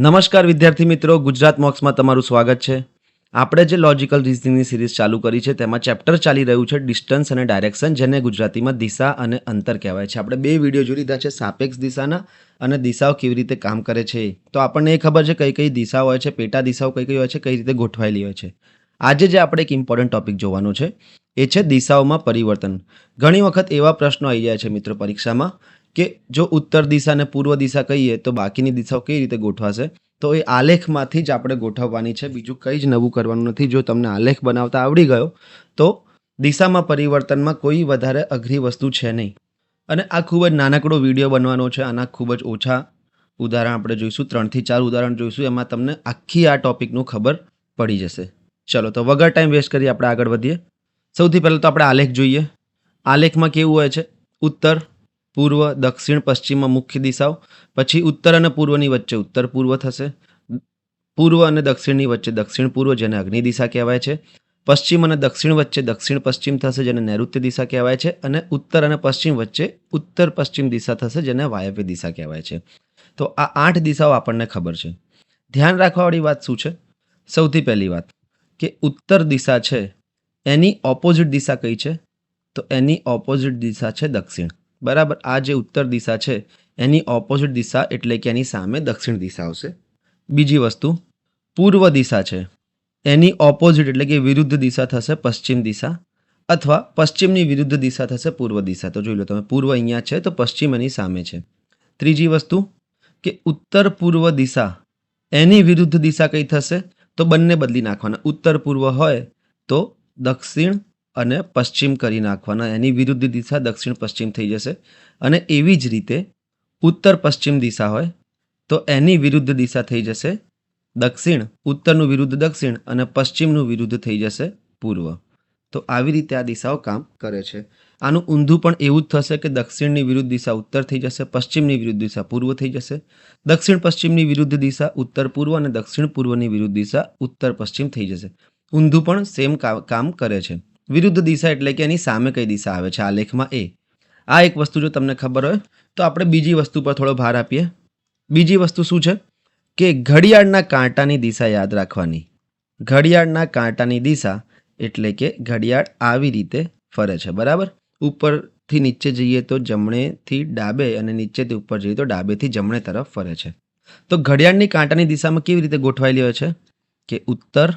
નમસ્કાર વિદ્યાર્થી મિત્રો, ગુજરાત મોક્સમાં તમારું સ્વાગત છે. આપણે જે લોજિકલ રિઝનિંગની સિરીઝ ચાલુ કરી છે, તેમાં ચેપ્ટર ચાલી રહ્યું છે ડિસ્ટન્સ અને ડાયરેક્શન જેને ગુજરાતીમાં દિશા અને અંતર કહેવાય છે. આપણે બે વીડિયો જોઈ લીધા છે, સાપેક્ષ દિશાના અને દિશાઓ કેવી રીતે કામ કરે છે. તો આપણને એ ખબર છે કઈ કઈ દિશાઓ હોય છે, પેટા દિશાઓ કઈ કઈ હોય છે, કઈ રીતે ગોઠવાયેલી હોય છે. આજે જે આપણે એક ઇમ્પોર્ટન્ટ ટોપિક જોવાનો છે, એ છે દિશાઓમાં પરિવર્તન. ઘણી વખત એવા પ્રશ્નો આવી જાય છે મિત્રો પરીક્ષામાં કે જો ઉત્તર દિશા અને પૂર્વ દિશા કહીએ તો બાકીની દિશાઓ કઈ રીતે ગોઠવાશે? તો એ આલેખમાંથી જ આપણે ગોઠવવાની છે. બીજું કંઈ જ નવું કરવાનું નથી. જો તમને આલેખ બનાવતા આવડી ગયો, તો દિશામાં પરિવર્તનમાં કોઈ વધારે અઘરી વસ્તુ છે નહીં. અને આ ખૂબ જ નાનકડો વીડિયો બનવાનો છે. આના ખૂબ જ ઓછા ઉદાહરણ આપણે જોઈશું. ત્રણથી ચાર ઉદાહરણ જોઈશું. એમાં તમને આખી આ ટોપિકનું ખબર પડી જશે. ચલો, તો વગર ટાઈમ વેસ્ટ કરી આપણે આગળ વધીએ. સૌથી પહેલાં તો આપણે આલેખ જોઈએ. આલેખમાં કેવું હોય છે? ઉત્તર પૂર્વ, દક્ષિણ, પશ્ચિમમાં મુખ્ય દિશાઓ, પછી ઉત્તર અને પૂર્વની વચ્ચે ઉત્તર પૂર્વ થશે. પૂર્વ અને દક્ષિણની વચ્ચે દક્ષિણ પૂર્વ, જેને અગ્નિ દિશા કહેવાય છે. પશ્ચિમ અને દક્ષિણ વચ્ચે દક્ષિણ પશ્ચિમ થશે, જેને નૈઋત્ય દિશા કહેવાય છે. અને ઉત્તર અને પશ્ચિમ વચ્ચે ઉત્તર પશ્ચિમ દિશા થશે, જેને વાયવ્ય દિશા કહેવાય છે. તો આ આઠ દિશાઓ આપણને ખબર છે. ધ્યાન રાખવાવાળી વાત શું છે? સૌથી પહેલી વાત, કે ઉત્તર દિશા છે, એની ઓપોઝિટ દિશા કઈ છે? તો એની ઓપોઝિટ દિશા છે દક્ષિણ. બરાબર, આ જે ઉત્તર દિશા છે, એની ઓપોઝિટ દિશા એટલે કે એની સામે દક્ષિણ દિશા આવશે. બીજી વસ્તુ, પૂર્વ દિશા છે, એની ઓપોઝિટ એટલે કે વિરુદ્ધ દિશા થશે પશ્ચિમ દિશા, અથવા પશ્ચિમની વિરુદ્ધ દિશા થશે પૂર્વ દિશા. તો જોઈ લો, તમે પૂર્વ અહીંયા છે, તો પશ્ચિમ એની સામે છે. ત્રીજી વસ્તુ, કે ઉત્તર પૂર્વ દિશા, એની વિરુદ્ધ દિશા કઈ થશે? તો બંને બદલી નાખવાના. ઉત્તર પૂર્વ હોય તો દક્ષિણ અને પશ્ચિમ કરી નાખવાના, એની વિરુદ્ધ દિશા દક્ષિણ પશ્ચિમ થઈ જશે. અને એવી જ રીતે ઉત્તર પશ્ચિમ દિશા હોય, તો એની વિરુદ્ધ દિશા થઈ જશે દક્ષિણ, ઉત્તરનું વિરુદ્ધ દક્ષિણ અને પશ્ચિમનું વિરુદ્ધ થઈ જશે પૂર્વ. તો આવી રીતે આ દિશાઓ કામ કરે છે. આનું ઊંધું પણ એવું જ થશે કે દક્ષિણની વિરુદ્ધ દિશા ઉત્તર થઈ જશે, પશ્ચિમની વિરુદ્ધ દિશા પૂર્વ થઈ જશે. દક્ષિણ પશ્ચિમની વિરુદ્ધ દિશા ઉત્તર પૂર્વ અને દક્ષિણ પૂર્વની વિરુદ્ધ દિશા ઉત્તર પશ્ચિમ થઈ જશે. ઊંધું પણ સેમ કામ કરે છે. વિરુદ્ધ દિશા એટલે કે એની સામે કઈ દિશા આવે છે? આ લેખમાં એ. આ એક વસ્તુ જો તમને ખબર હોય, તો આપણે બીજી વસ્તુ પર થોડો ભાર આપીએ. બીજી વસ્તુ શું છે? કે ઘડિયાળના કાંટાની દિશા યાદ રાખવાની. ઘડિયાળના કાંટાની દિશા એટલે કે ઘડિયાળ આવી રીતે ફરે છે, બરાબર? ઉપરથી નીચે જઈએ તો જમણેથી ડાબે અને નીચેથી ઉપર જઈએ તો ડાબેથી જમણે તરફ ફરે છે. તો ઘડિયાળની કાંટાની દિશામાં કેવી રીતે ગોઠવાયેલી હોય છે? કે ઉત્તર.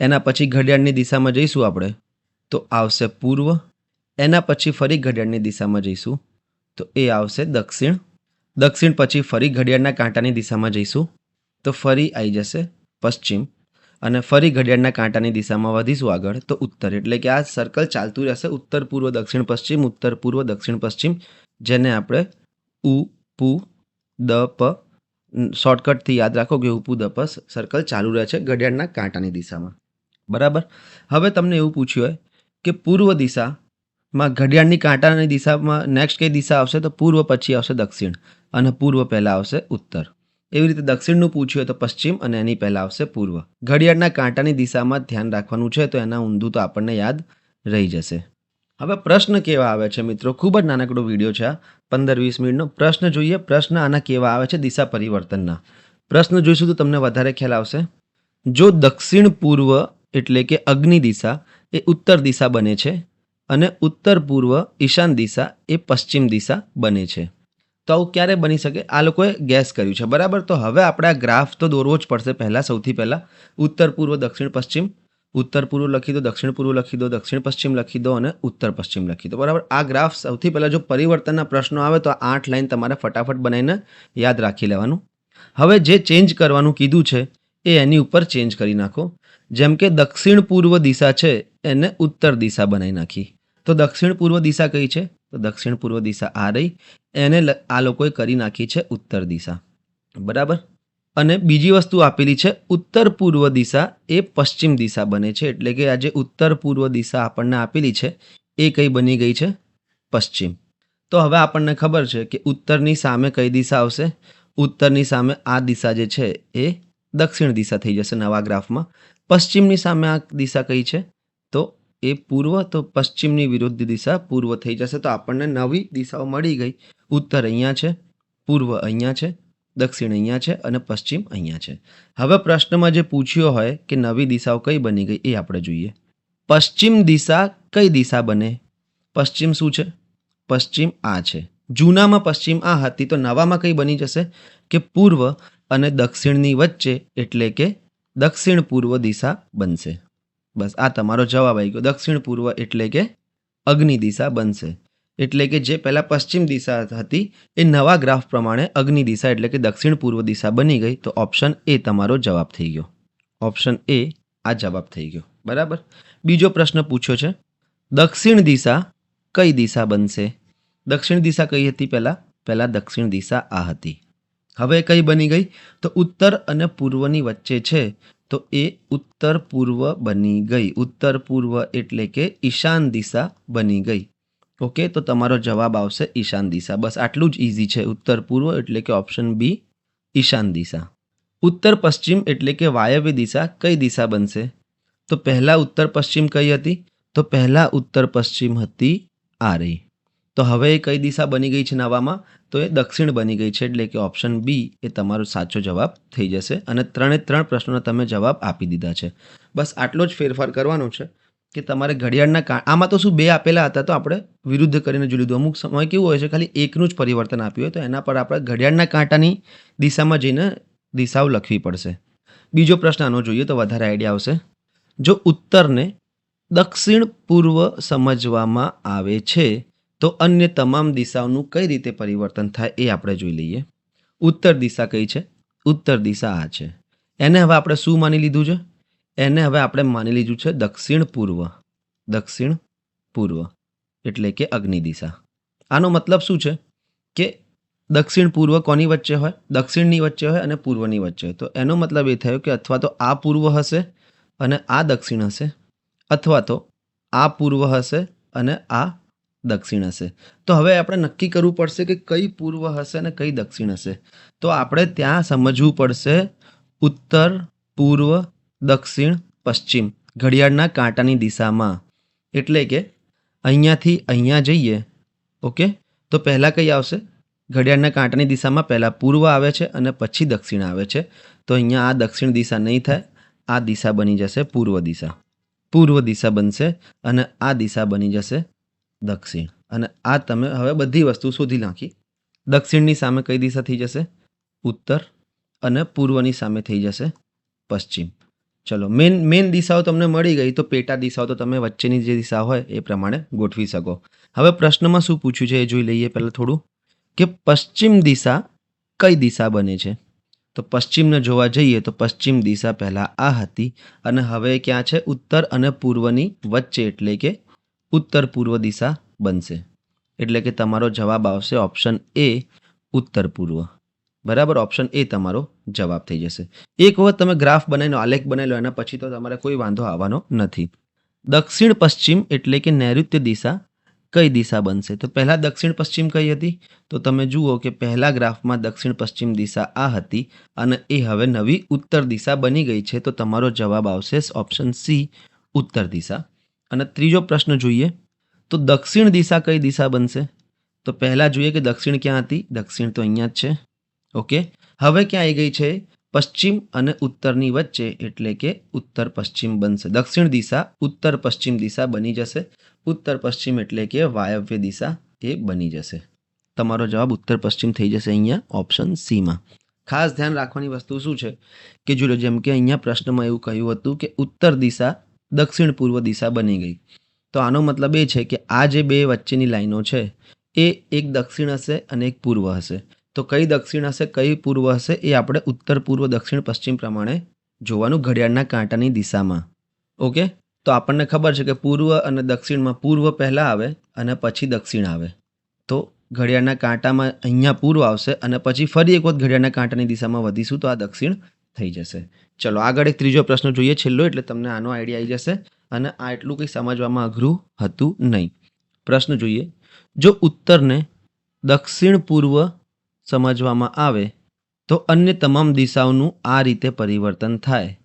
એના પછી ઘડિયાળની દિશામાં જઈશું આપણે. તો આવશે પૂર્વ. એના પછી ફરી ઘડિયાળની દિશામાં જઈશું. તો એ આવશે દક્ષિણ. દક્ષિણ પછી ફરી ઘડિયાળના કાંટાની દિશામાં જઈશું. તો ફરી આવી જશે પશ્ચિમ. અને ફરી ઘડિયાળના કાંટાની દિશામાં વધીશું આગળ. તો ઉત્તર. એટલે કે આ સર્કલ ચાલતું રહેશે ઉત્તર, પૂર્વ, દક્ષિણ, પશ્ચિમ, ઉત્તર, પૂર્વ, દક્ષિણ, પશ્ચિમ. જેને આપણે ઉ, પુ, દ, પ શોર્ટકટથી યાદ રાખો કે ઉપુ દપસ સર્કલ ચાલુ રહે છે ઘડિયાળના કાંટાની દિશામાં. બરાબર? હવે તમને એવું પૂછ્યું હોય કે પૂર્વ દિશામાં ઘડિયાળની કાંટાની દિશામાં નેક્સ્ટ કઈ દિશા આવશે તો પૂર્વ પછી આવશે દક્ષિણ અને પૂર્વ પહેલાં આવશે ઉત્તર. એવી રીતે દક્ષિણનું પૂછ્યું હોય તો પશ્ચિમ અને એની પહેલાં આવશે પૂર્વ. ઘડિયાળના કાંટાની દિશામાં ધ્યાન રાખવાનું છે તો એના ઊંધું તો આપણને યાદ રહી જશે. હવે પ્રશ્ન કેવા આવે છે મિત્રો? ખૂબ જ નાનકડો વીડિયો છે પંદર વીસ મિનિટનો પ્રશ્ન જોઈએ. પ્રશ્ન આના કેવા આવે છે? દિશા પરિવર્તનના. પ્રશ્ન જોઈશું તો તમને વધારે ખ્યાલ આવશે. જો દક્ષિણ પૂર્વ એટલે કે અગ્નિ દિશા એ ઉત્તર દિશા બને છે અને ઉત્તર પૂર્વ ઈશાન દિશા એ પશ્ચિમ દિશા બને છે. તો આવું ક્યારે બની શકે? આ લોકોએ ગેસ કર્યું છે. બરાબર? તો હવે આપણે આ ગ્રાફ તો દોરવો જ પડશે પહેલાં, સૌથી પહેલાં. ઉત્તર પૂર્વ, દક્ષિણ, પશ્ચિમ. ઉત્તર પૂર્વ લખી દો, દક્ષિણ પૂર્વ લખી દો, દક્ષિણ, પશ્ચિમ લખી દો અને ઉત્તર, પશ્ચિમ લખી દો. બરાબર? આ ગ્રાફ સૌથી પહેલાં જો પરિવર્તનના પ્રશ્નો આવે તો આઠ લાઈન તમારે ફટાફટ બનાવીને યાદ રાખી લેવાનું. હવે જે ચેન્જ કરવાનું કીધું છે એ એની ઉપર ચેન્જ કરી નાખો. જેમ કે દક્ષિણ પૂર્વ દિશા છે, એને ઉત્તર દિશા બનાવી નાખી. તો દક્ષિણ પૂર્વ દિશા કઈ છે? તો દક્ષિણ પૂર્વ દિશા આ રહી. એને આ લોકોએ કરી નાખી છે ઉત્તર દિશા. બરાબર? અને બીજી વસ્તુ આપેલી છે, ઉત્તર પૂર્વ દિશા એ પશ્ચિમ દિશા બને છે. એટલે કે આ જે ઉત્તર પૂર્વ દિશા આપણને આપેલી છે, એ કઈ બની ગઈ છે? પશ્ચિમ. તો હવે આપણને ખબર છે કે ઉત્તરની સામે કઈ દિશા આવશે? ઉત્તરની સામે આ દિશા જે છે, એ દક્ષિણ દિશા થઈ જશે નવા ગ્રાફમાં. પશ્ચિમની સામે આ દિશા કઈ છે? તો એ પૂર્વ, તો પશ્ચિમની વિરુદ્ધ દિશા પૂર્વ થઈ જશે. તો આપણને નવી દિશાઓ મળી ગઈ. ઉત્તર અહીંયા છે, પૂર્વ અહીંયા છે, દક્ષિણ અહીંયા છે અને પશ્ચિમ અહીંયા છે. હવે પ્રશ્નમાં જે પૂછ્યો હોય કે નવી દિશાઓ કઈ બની ગઈ એ આપણે જોઈએ. પશ્ચિમ દિશા કઈ દિશા બને? પશ્ચિમ શું છે? પશ્ચિમ આ છે. જૂનામાં પશ્ચિમ આ હતી તો નવામાં કઈ બની જશે? કે પૂર્વ અને દક્ષિણની વચ્ચે એટલે કે દક્ષિણ પૂર્વ દિશા બનશે. બસ, આ તમારો જવાબ આવી ગયો. દક્ષિણ પૂર્વ એટલે કે અગ્નિ દિશા બનશે. એટલે કે જે પહેલાં પશ્ચિમ દિશા હતી, એ નવા ગ્રાફ પ્રમાણે અગ્નિ દિશા એટલે કે દક્ષિણ પૂર્વ દિશા બની ગઈ. તો ઓપ્શન એ તમારો જવાબ થઈ ગયો. ઓપ્શન એ આ જવાબ થઈ ગયો. બરાબર? બીજો પ્રશ્ન પૂછ્યો છે. દક્ષિણ દિશા કઈ દિશા બનશે? દક્ષિણ દિશા કઈ હતી પહેલાં? પહેલાં દક્ષિણ દિશા આ હતી. હવે કઈ બની ગઈ? તો ઉત્તર અને પૂર્વની વચ્ચે છે. તો એ ઉત્તર પૂર્વ બની ગઈ. ઉત્તર પૂર્વ એટલે કે ઈશાન દિશા બની ગઈ. ઓકે, તો તમારો જવાબ આવશે ઈશાન દિશા. બસ આટલું જ ઇઝી છે. ઉત્તર પૂર્વ એટલે કે ઓપ્શન બી ઈશાન દિશા. ઉત્તર પશ્ચિમ એટલે કે વાયવ્ય દિશા કઈ દિશા બનશે? તો પહેલાં ઉત્તર પશ્ચિમ કઈ હતી? તો પહેલાં ઉત્તર પશ્ચિમ હતી આ રહી તો હવે એ કઈ દિશા બની ગઈ છે નવામાં? તો એ દક્ષિણ બની ગઈ છે, એટલે કે ઓપ્શન બી એ તમારો સાચો જવાબ થઈ જશે અને ત્રણે ત્રણ પ્રશ્નોના તમે જવાબ આપી દીધા છે. બસ આટલો જ ફેરફાર કરવાનો છે કે તમારે ઘડિયાળના કા, આમાં તો શું બે આપેલા હતા તો આપણે વિરુદ્ધ કરીને જોઈ લીધું. અમુક સમય કેવું હોય છે, ખાલી એકનું જ પરિવર્તન આપ્યું હોય તો એના પર આપણે ઘડિયાળના કાંટાની દિશામાં જઈને દિશાઓ લખવી પડશે. બીજો પ્રશ્ન આનો જોઈએ તો વધારે આઈડિયા આવશે. જો ઉત્તરને દક્ષિણ પૂર્વ સમજવામાં આવે છે તો અન્ય તમામ દિશાઓનું કઈ રીતે પરિવર્તન થાય એ આપણે જોઈ લઈએ. ઉત્તર દિશા કઈ છે? ઉત્તર દિશા આ છે. એને હવે આપણે શું માની લીધું છે? એને હવે આપણે માની લીધું છે દક્ષિણ પૂર્વ. દક્ષિણ પૂર્વ એટલે કે અગ્નિ દિશા. આનો મતલબ શું છે? કે દક્ષિણ પૂર્વ કોની વચ્ચે હોય? દક્ષિણની વચ્ચે હોય અને પૂર્વની વચ્ચે હોય. તો એનો મતલબ એ થયો કે અથવા તો આ પૂર્વ હશે અને આ દક્ષિણ હશે અથવા તો આ પૂર્વ હશે અને આ દક્ષિણ હશે. તો હવે આપણે નક્કી કરવું પડશે કે કઈ પૂર્વ હશે અને કઈ દક્ષિણ હશે. તો આપણે ત્યાં સમજવું પડશે ઉત્તર, પૂર્વ, દક્ષિણ, પશ્ચિમ ઘડિયાળના કાંટાની દિશામાં. એટલે કે અહીંયાથી અહીંયા જઈએ. ઓકે? તો પહેલાં કઈ આવશે? ઘડિયાળના કાંટાની દિશામાં પહેલાં પૂર્વ આવે છે અને પછી દક્ષિણ આવે છે. તો અહીંયા આ દક્ષિણ દિશા નહીં થાય. આ દિશા બની જશે પૂર્વ દિશા. પૂર્વ દિશા બનશે અને આ દિશા બની જશે દક્ષિણ. અને આ તમે હવે બધી વસ્તુ શોધી નાખી. દક્ષિણની સામે કઈ દિશા થઈ જશે? ઉત્તર અને પૂર્વની સામે થઈ જશે પશ્ચિમ. ચલો, મેન મેન દિશાઓ તમને મળી ગઈ તો પેટા દિશાઓ તો તમે વચ્ચેની જે દિશા હોય એ પ્રમાણે ગોઠવી શકો. હવે પ્રશ્નમાં શું પૂછ્યું છે એ જોઈ લઈએ પહેલાં થોડું. કે પશ્ચિમ દિશા કઈ દિશા બને છે? તો પશ્ચિમને જોવા જઈએ તો પશ્ચિમ દિશા પહેલાં આ હતી અને હવે ક્યાં છે? ઉત્તર અને પૂર્વની વચ્ચે એટલે કે ઉત્તર પૂર્વ દિશા બનશે. એટલે કે તમારો જવાબ આવશે ઓપ્શન એ ઉત્તર પૂર્વ બરાબર? ઓપ્શન એ તમારો જવાબ થઈ જશે. એક વખત તમે ગ્રાફ બનાવીને આલેખ બનાવી લો, એના પછી તો તમારે કોઈ વાંધો આવવાનો નથી. દક્ષિણ પશ્ચિમ એટલે કે નૈઋત્ય દિશા કઈ દિશા બનશે? તો પહેલાં દક્ષિણ પશ્ચિમ કઈ હતી? તો તમે જુઓ કે પહેલા ગ્રાફમાં દક્ષિણ પશ્ચિમ દિશા આ હતી અને એ હવે નવી ઉત્તર દિશા બની ગઈ છે, તો તમારો જવાબ આવશે ઓપ્શન સી ઉત્તર દિશા. અને ત્રીજો પ્રશ્ન જોઈએ, તો દક્ષિણ દિશા કઈ દિશા બનશે? તો પહેલાં જોઈએ કે દક્ષિણ ક્યાં હતી? દક્ષિણ તો અહીંયા જ છે. ઓકે? હવે ક્યાં આવી ગઈ છે? પશ્ચિમ અને ઉત્તરની વચ્ચે, એટલે કે ઉત્તર પશ્ચિમ બનશે. દક્ષિણ દિશા ઉત્તર પશ્ચિમ દિશા બની જશે. ઉત્તર પશ્ચિમ એટલે કે વાયવ્ય દિશા એ બની જશે. તમારો જવાબ ઉત્તર પશ્ચિમ થઈ જશે અહીંયા, ઓપ્શન સીમાં ખાસ ધ્યાન રાખવાની વસ્તુ શું છે? કે જો જેમ કે અહીંયા પ્રશ્નમાં એવું કહ્યું હતું કે ઉત્તર દિશા દક્ષિણ પૂર્વ દિશા બની ગઈ. તો આનો મતલબ એ છે કે આ જે બે વચ્ચેની લાઈનો છે, એ એક દક્ષિણ હશે અને એક પૂર્વ હશે. તો કઈ દક્ષિણ હશે, કઈ પૂર્વ હશે, એ આપણે ઉત્તર, પૂર્વ, દક્ષિણ, પશ્ચિમ પ્રમાણે જોવાનું ઘડિયાળના કાંટાની દિશામાં. ઓકે? તો આપણને ખબર છે કે પૂર્વ અને દક્ષિણમાં પૂર્વ પહેલાં આવે અને પછી દક્ષિણ આવે. તો ઘડિયાળના કાંટામાં અહીંયા પૂર્વ આવશે અને પછી ફરી એક વખત ઘડિયાળના કાંટાની દિશામાં વધીશું તો આ દક્ષિણ થઈ જશે. ચલો, આગળ એક ત્રીજો પ્રશ્ન જોઈએ. છેલ્લો, એટલે તમને આનો આઈડિયા આવી જશે. અને આ એટલું કંઈ સમજવામાં અઘરું હતું નહીં. પ્રશ્ન જોઈએ. જો ઉત્તરને દક્ષિણ પૂર્વ સમજવામાં આવે, તો અન્ય તમામ દિશાઓનું આ રીતે પરિવર્તન થાય.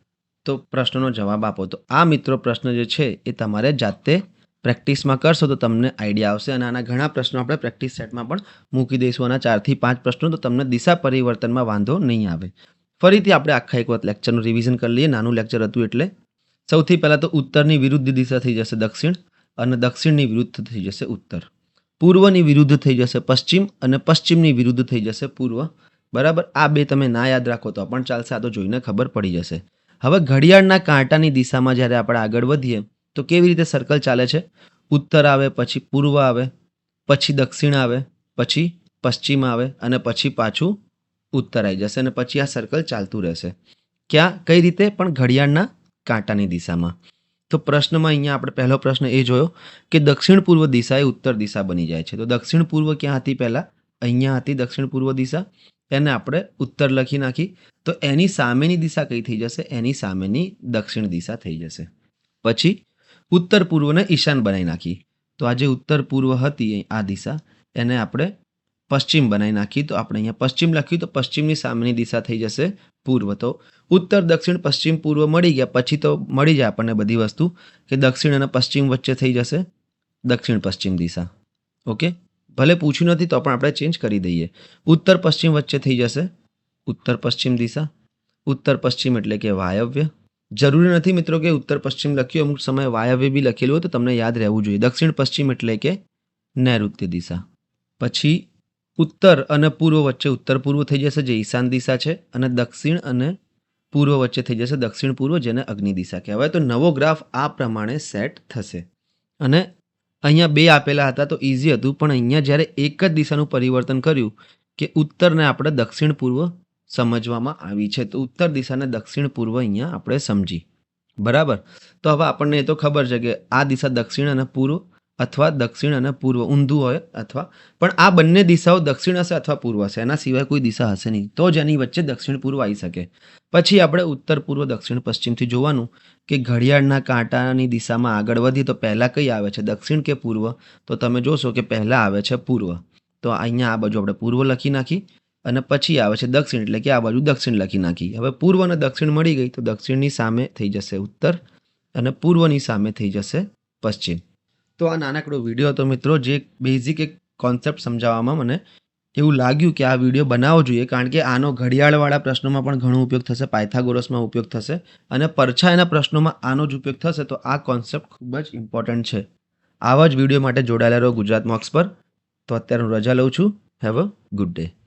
તો પ્રશ્નનો જવાબ આપો. તો આ મિત્રો પ્રશ્ન જે છે, એ તમારે જાતે પ્રેક્ટિસમાં કરશો તો તમને આઈડિયા આવશે. અને આના ઘણા પ્રશ્નો આપણે પ્રેક્ટિસ સેટમાં પણ મૂકી દઈશું. આના ચારથી પાંચ પ્રશ્નો તો તમને દિશા પરિવર્તનમાં વાંધો નહીં આવે. ફરીથી આપણે આખા એક વખત લેક્ચરનું રિવિઝન કરી લઈએ. નાનું લેક્ચર હતું એટલે. સૌથી પહેલાં તો ઉત્તરની વિરુદ્ધ દિશા થઈ જશે દક્ષિણ અને દક્ષિણની વિરુદ્ધ થઈ જશે ઉત્તર. પૂર્વની વિરુદ્ધ થઈ જશે પશ્ચિમ અને પશ્ચિમની વિરુદ્ધ થઈ જશે પૂર્વ. બરાબર? આ બે તમે ના યાદ રાખો તો પણ ચાલશે. આ તો જોઈને ખબર પડી જશે. હવે ઘડિયાળના કાંટાની દિશામાં જ્યારે આપણે આગળ વધીએ, તો કેવી રીતે સર્કલ ચાલે છે? ઉત્તર આવે, પછી પૂર્વ આવે, પછી દક્ષિણ આવે, પછી પશ્ચિમ આવે અને પછી પાછું ઉત્તર આવી જશે અને પછી આ સર્કલ ચાલતું રહેશે. ક્યાં? કઈ રીતે? પણ ઘડિયાળના કાંટાની દિશામાં. તો પ્રશ્નમાં અહીંયા આપણે પહેલો પ્રશ્ન એ જોયો કે દક્ષિણ પૂર્વ દિશા એ ઉત્તર દિશા બની જાય છે. તો દક્ષિણ પૂર્વ ક્યાં હતી પહેલાં? અહીંયા હતી દક્ષિણ પૂર્વ દિશા. એને આપણે ઉત્તર લખી નાખી. તો એની સામેની દિશા કઈ થઈ જશે? એની સામેની દક્ષિણ દિશા થઈ જશે. પછી ઉત્તર પૂર્વને ઈશાન બનાવી નાખી. તો આ જે ઉત્તર પૂર્વ હતી આ દિશા, એને આપણે પશ્ચિમ બનાવી નાખી, તો આપણે અહીંયા પશ્ચિમ લખ્યું, તો પશ્ચિમની સામેની દિશા થઈ જશે પૂર્વ. તો ઉત્તર, દક્ષિણ, પશ્ચિમ, પૂર્વ મળી ગયા. પછી તો મળી જાય આપણને બધી વસ્તુ કે દક્ષિણ અને પશ્ચિમ વચ્ચે થઈ જશે દક્ષિણ પશ્ચિમ દિશા. ઓકે? ભલે પૂછ્યું નથી તો પણ આપણે ચેન્જ કરી દઈએ. ઉત્તર, પશ્ચિમ વચ્ચે થઈ જશે ઉત્તર, પશ્ચિમ દિશા. ઉત્તર, પશ્ચિમ એટલે કે વાયવ્ય. જરૂરી નથી મિત્રો કે ઉત્તર, પશ્ચિમ લખ્યું, અમુક સમયે વાયવ્ય બી લખેલું હોય તો તમને યાદ રહેવું જોઈએ. દક્ષિણ, પશ્ચિમ એટલે કે નૈઋત્ય દિશા. પછી ઉત્તર અને પૂર્વ વચ્ચે ઉત્તર પૂર્વ થઈ જશે, જે ઈશાન દિશા છે, અને દક્ષિણ અને પૂર્વ વચ્ચે થઈ જશે દક્ષિણ પૂર્વ, જેને અગ્નિ દિશા કહેવાય. તો નવો ગ્રાફ આ પ્રમાણે સેટ થશે. અને અહીંયા બે આપેલા હતા, તો ઇઝી હતું, પણ અહીંયા જ્યારે એક જ દિશાનું પરિવર્તન કર્યું કે ઉત્તરને આપણે દક્ષિણ પૂર્વ સમજવામાં આવી છે, તો ઉત્તર દિશાને દક્ષિણ પૂર્વ અહીંયા આપણે સમજી. બરાબર? તો હવે આપણને એ તો ખબર છે કે આ દિશા દક્ષિણ અને પૂર્વ અથવા દક્ષિણ અને પૂર્વ, ઊંધું હોય અથવા, પણ આ બંને દિશાઓ દક્ષિણ હશે અથવા પૂર્વ હશે. એના સિવાય કોઈ દિશા હશે નહીં. તો જ એની વચ્ચે દક્ષિણ પૂર્વ આવી શકે. પછી આપણે ઉત્તર, પૂર્વ, દક્ષિણ, પશ્ચિમથી જોવાનું કે ઘડિયાળના કાંટાની દિશામાં આગળ વધીએ તો પહેલાં કઈ આવે છે? દક્ષિણ કે પૂર્વ? તો તમે જોશો કે પહેલાં આવે છે પૂર્વ. તો અહીંયા આ બાજુ આપણે પૂર્વ લખી નાખી અને પછી આવે છે દક્ષિણ. એટલે કે આ બાજુ દક્ષિણ લખી નાખી. હવે પૂર્વ અને દક્ષિણ મળી ગઈ તો દક્ષિણની સામે થઈ જશે ઉત્તર અને પૂર્વની સામે થઈ જશે પશ્ચિમ. તો આ નાનકડો વીડિયો હતો મિત્રો, જે બેઝિક એક કોન્સેપ્ટ સમજાવવામાં મને એવું લાગ્યું કે આ વીડિયો બનાવવો જોઈએ, કારણ કે આનો ઘડિયાળવાળા પ્રશ્નોમાં પણ ઘણો ઉપયોગ થશે, પાયથાગોરસમાં ઉપયોગ થશે, અને પરછાયના પ્રશ્નોમાં આનો જ ઉપયોગ થશે, તો આ કોન્સેપ્ટ ખૂબ જ ઇમ્પોર્ટન્ટ છે. આવા જ વીડિયો માટે જોડાયેલા રહો ગુજરાત મોક્સ પર. તો અત્યારે હું રજા લઉં છું. Have a good day